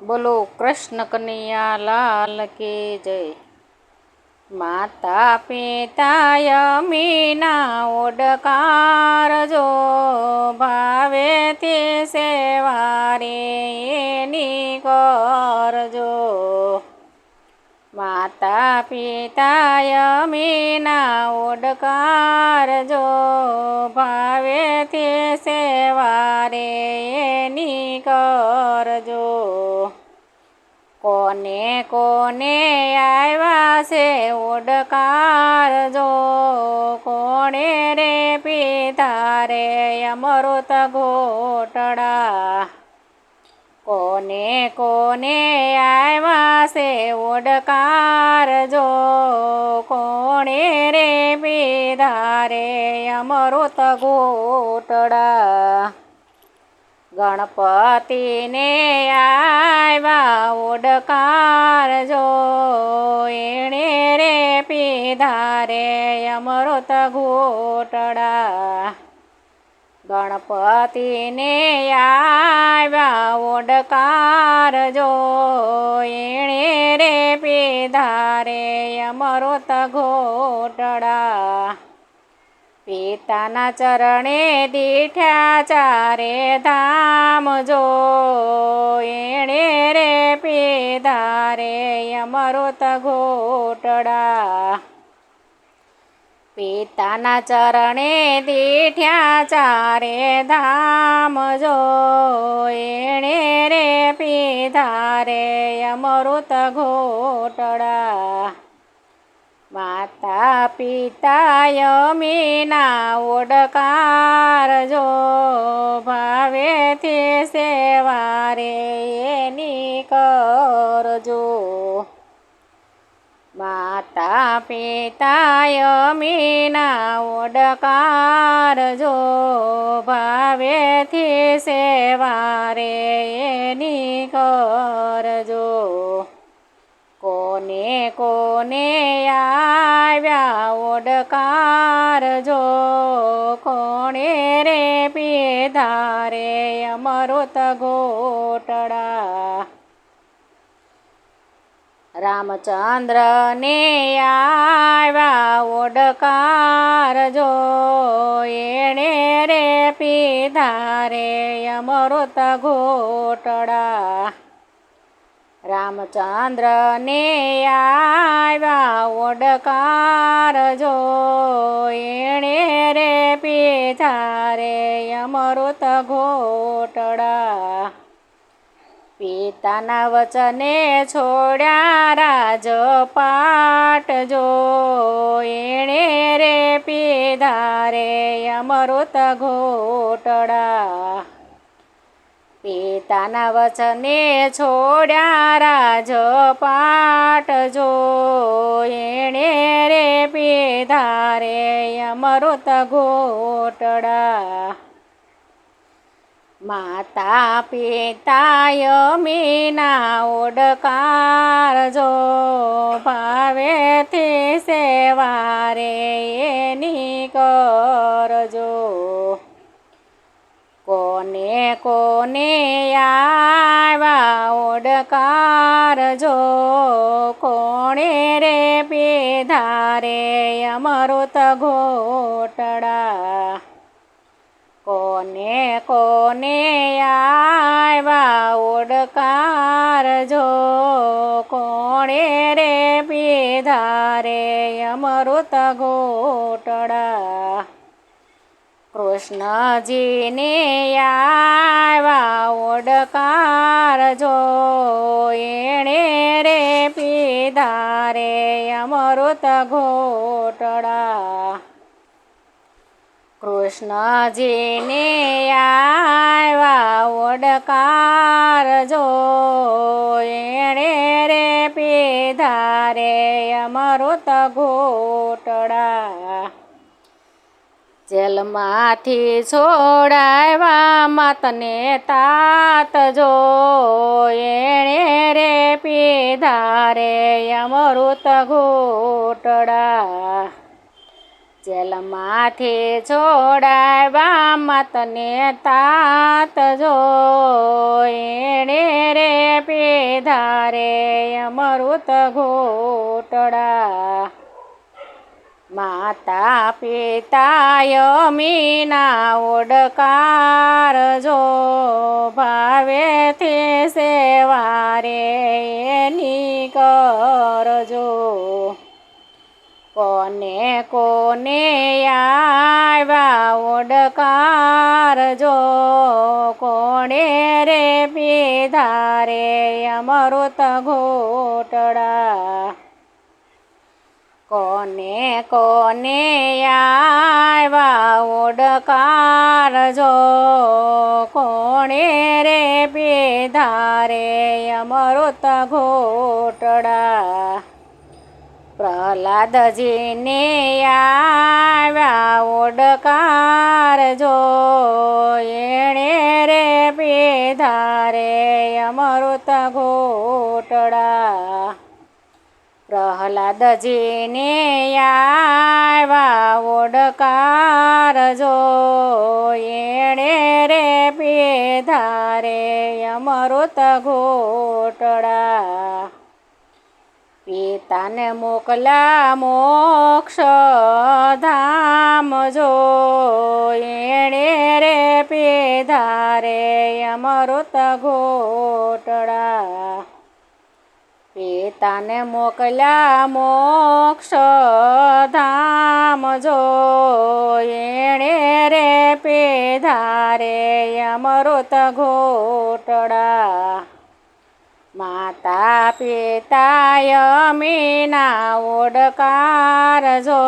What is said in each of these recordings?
બોલો, કૃષ્ણ કનૈયા લાલ કે જય? માતા પિતા મીના ઓડકાર જો ભાવે તે સેવારે એની કરજો માતા પિતા મીના ઓડકાર જો ભાવે તે સેવારે કોને કોને આવ્યા છે ઓડકાર જો કોણે રે પીધા રે અમૃત ઘોટડા? કોને કોને આવ્યા છે ઓડકાર જો કોણે રે પીધા રે અમૃત ઘોટડા? ગણપતિને આવ્યા ઓડકાર જો. એણે રે પીધા રે અમૃત ઘોટડા. ગણપતિને આવ્યા ઓડકાર જો. એણે રે પીધા રે અમૃત ઘોટડા. પિતાના ચરણે દીઠ્યા ચારે ધામ જો. એણે રે પીધા રે અમૃત ઘોટડા. પિતાના ચરણે દીઠ્યા ચારે ધામ જો. એણે રે પીધા રે અમૃત ઘોટડા. માતા પિતા યમીના ઓડકાર જો ભાવેથી સેવારે એની કરજો માતા પિતા યમીના ઓડકાર જો ભાવેથી સેવારે એની કરજો કોને આવ્યા? ઓડકાર જો કોણે રે પીધા રે અમૃત ઘોટડા. રામચંદ્રને આવ્યા? ઓડકાર જો એણે રે પીધા રે અમૃત ઘોટડા. રામચંદ્રને આવ્યા ઓડકાર જો એણે રે પીધા રે અમૃત ઘોટડા. પિતાના વચને છોડ્યા રાજ પાટ જો એણે રે પીધા રે અમૃત ઘોટડા. પિતાના વચને છોડ્યા રાજ પાટ જો. એણે રે પીધા રે અમૃત ઘોટડા. માતા પિતાય મીના ઓડકાર જો. ભાવેથી સેવારે એની કરજો. કોને કોને આવ્યા ઓડકાર જો? કોણે રે પીધા રે અમૃત ઘોટડા? કોને કોને આવ્યા ઓડકાર જો? કોણે રે પીધા રે અમૃત ઘોટડા? કૃષ્ણજીને આવા ઓડકાર જો એણે રે પીધા રે અમૃત ઘોટડા. કૃષ્ણજીને આવા ઓડકાર જો એણે રે પીધા રે અમૃત ઘોટડા. જેલમાંથી છોડાવ્યા માતને તાત જો. એણે રે પીધા રે અમૃત ઘોટડા. જેલમાંથી છોડાવ્યા માતને તાત જો. એણે રે પીધા રે અમૃત ઘોટડા. માતા પિતાય મીના ઓડકાર જો ભાવેથી સેવારે એની કરજો કોને કોને આવ્યા ઓડકાર જો? કોણે રે પીધા રે અમૃત ઘોટડા? કોને કોને આવ્યા ઓડકાર જો? કોણે રે પીધા રે અમૃત ઘોટડા? પ્રહલાદજીને આવ્યા ઓડકાર જો? એણે રે પીધા રે અમૃત ઘોટડા? પ્રહલાદજીને આવ્યા ઓડકાર જો એણે રે પીધા રે અમૃત ઘોટડા. પિતાને મોકલા મોક્ષ ધામ જો એણે રે પીધા રે અમૃત ઘોટડા. પિતાને મોકલ્યા મોક્ષ ધામ જો. એણે રે પેધારે અમૃત ઘોટડા. માતા પિતાય મીના ઓડકાર જો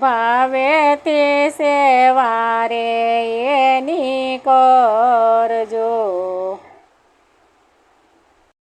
ભાવેથી સેવા રે એની કરજો.